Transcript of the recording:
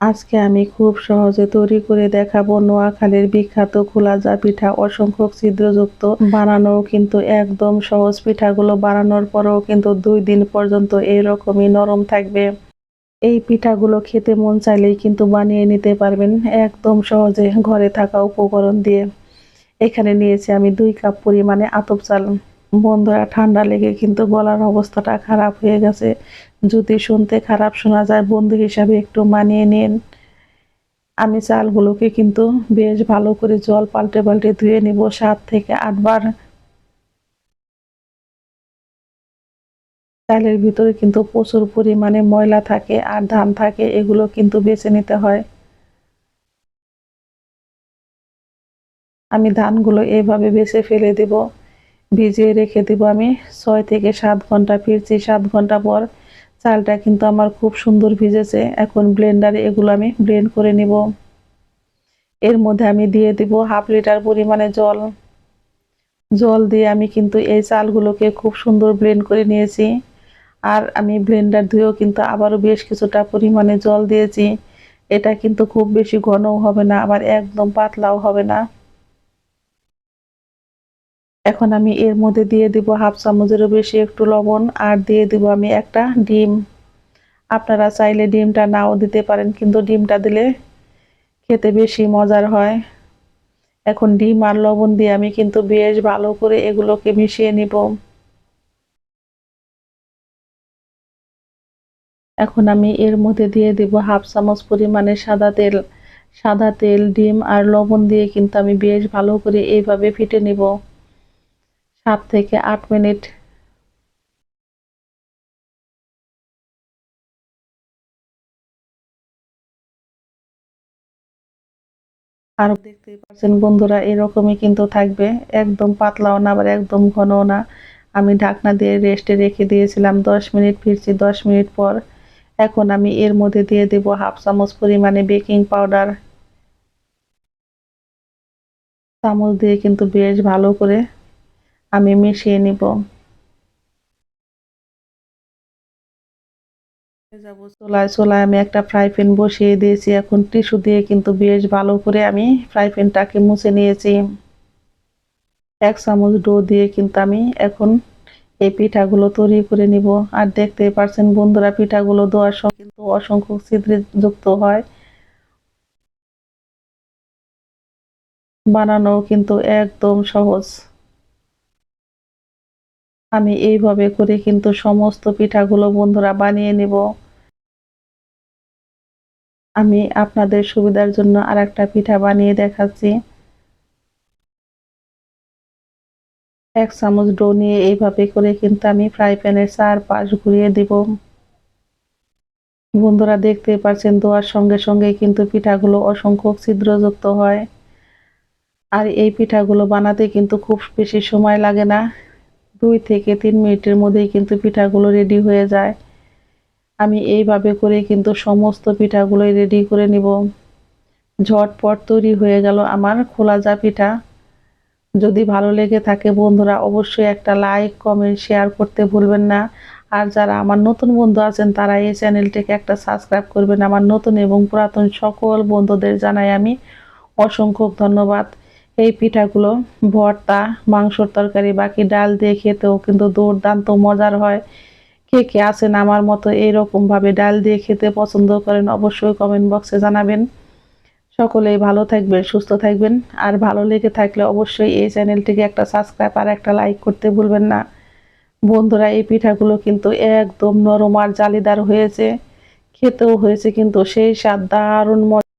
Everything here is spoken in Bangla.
আজকে আমি খুব সহজে তৈরি করে দেখাবো নোয়াখালীর বিখ্যাত খোলাজা পিঠা, অসংখ্য ছিদ্রযুক্ত বানানো কিন্তু একদম সহজ পিঠাগুলো বানানোর পরেও কিন্তু দুই দিন পর্যন্ত এইরকমই নরম থাকবে। এই পিঠাগুলো খেতে মন চাইলেই কিন্তু বানিয়ে নিতে পারবেন একদম সহজে ঘরে থাকা উপকরণ দিয়ে। এখানে নিয়েছি আমি দুই কাপ পরিমাণে আতপ চাল। বন্ধুরা, ঠান্ডা লেগে কিন্তু গলার অবস্থাটা খারাপ হয়ে গেছে। যদি শুনতে খারাপ শোনা যায়, বন্ধু হিসাবে একটু মানিয়ে নিন। আমি চালগুলোকে কিন্তু বেশ ভালো করে জল পাল্টে পাল্টে ধুয়ে নিব, সাত থেকে আটবার। চালের ভিতরে কিন্তু প্রচুর পরিমাণে ময়লা থাকে আর ধান থাকে, এগুলো কিন্তু বেছে নিতে হয়। আমি ধানগুলো এইভাবে বেছে ফেলে দেব। ভিজিয়ে রেখে দেব আমি। ছয় থেকে সাত ঘণ্টা ফিরছি। সাত ঘণ্টা পর চালটা কিন্তু আমার খুব সুন্দর ভিজেছে। এখন ব্লেন্ডারে এগুলো আমি ব্লেন্ড করে নিব। এর মধ্যে আমি দিয়ে দিব হাফ লিটার পরিমাণে জল। জল দিয়ে আমি কিন্তু এই চালগুলোকে খুব সুন্দর ব্লেন্ড করে নিয়েছি। আর আমি ব্লেন্ডার ধুয়েও কিন্তু আবারও বেশ কিছুটা পরিমাণে জল দিয়েছি। এটা কিন্তু খুব বেশি ঘনও হবে না, আবার একদম পাতলাও হবে না। এখন আমি এর মধ্যে দিয়ে দিব হাফ চামচেরও বেশি একটু লবণ, আর দিয়ে দিব আমি একটা ডিম। আপনারা চাইলে ডিমটা নাও দিতে পারেন, কিন্তু ডিমটা দিলে খেতে বেশি মজার হয়। এখন ডিম আর লবণ দিয়ে আমি কিন্তু বেশ ভালো করে এগুলোকে মিশিয়ে নিব। এখন আমি এর মধ্যে দিয়ে দিব হাফ চামচ পরিমাণে সাদা তেল। সাদা তেল, ডিম আর লবণ দিয়ে কিন্তু আমি বেশ ভালো করে এইভাবে ফিটে নিব। সাত থেকে আট মিনিট। আর দেখতেই পাচ্ছেন বন্ধুরা, এরকমই কিন্তু থাকবে। একদম পাতলাও না, আবার একদম ঘনও না। আমি ঢাকনা দিয়ে রেস্টে রেখে দিয়েছিলাম, দশ মিনিট ফিরছি দশ মিনিট পর। এখন আমি এর মধ্যে দিয়ে দেব হাফ চামচ পরিমাণে বেকিং পাউডার। চামচ দিয়ে কিন্তু বেশ ভালো করে আমি মিশিয়ে নিব। যাব চোলায় চোলায় আমি একটা ফ্রাই প্যান বসিয়ে দিয়েছি। এখন টিস্যু দিয়ে কিন্তু বেশ ভালো করে আমি ফ্রাই প্যানটাকে মুছে নিয়েছি। এক চামচ ডো দিয়ে কিন্তু আমি এখন এই পিঠাগুলো তৈরি করে নিব। আর দেখতে পারছেন বন্ধুরা, পিঠাগুলো দেওয়ার সঙ্গে কিন্তু অসংখ্য ছিদ্রযুক্ত হয়। বানানো কিন্তু একদম সহজ। আমি এইভাবে করে কিন্তু সমস্ত পিঠাগুলো বন্ধুরা বানিয়ে নিব। আমি আপনাদের সুবিধার জন্য আর একটা পিঠা বানিয়ে দেখাচ্ছি। এক চামচ ডো নিয়ে এইভাবে করে কিন্তু আমি ফ্রাই প্যানের চার পাশ ঘুরিয়ে দিব। বন্ধুরা দেখতে পাচ্ছেন, দোয়ার সঙ্গে সঙ্গে কিন্তু পিঠাগুলো অসংখ্য ছিদ্রযুক্ত হয়। আর এই পিঠাগুলো বানাতে কিন্তু খুব বেশি সময় লাগে না। দুই থেকে তিন মিনিটের মধ্যেই কিন্তু পিঠাগুলো রেডি হয়ে যায়। আমি এইভাবে করে কিন্তু সমস্ত পিঠাগুলোই রেডি করে নিব। ঝটপট তৈরি হয়ে গেল আমার খোলা যা পিঠা। যদি ভালো লেগে থাকে বন্ধুরা, অবশ্যই একটা লাইক কমেন্ট শেয়ার করতে ভুলবেন না। আর যারা আমার নতুন বন্ধু আছেন, তারা এই চ্যানেলটিকে একটা সাবস্ক্রাইব করবেন। আমার নতুন এবং পুরাতন সকল বন্ধুদের জানাই আমি অসংখ্য ধন্যবাদ। এই পিঠাগুলো ভর্তা, মাংসর তরকারি, বাকি ডাল দিয়ে খেতেও কিন্তু দুর্দান্ত মজার হয়। কে কে আছেন আমার মতো এইরকমভাবে ডাল দিয়ে খেতে পছন্দ করেন অবশ্যই কমেন্ট বক্সে জানাবেন। সকলেই ভালো থাকবেন, সুস্থ থাকবেন। আর ভালো লেগে থাকলে অবশ্যই এই চ্যানেলটিকে একটা সাবস্ক্রাইব আর একটা লাইক করতে ভুলবেন না। বন্ধুরা, এই পিঠাগুলো কিন্তু একদম নরম আর জালিদার হয়েছে। খেতেও হয়েছে কিন্তু সেই স্বাদ দারুণ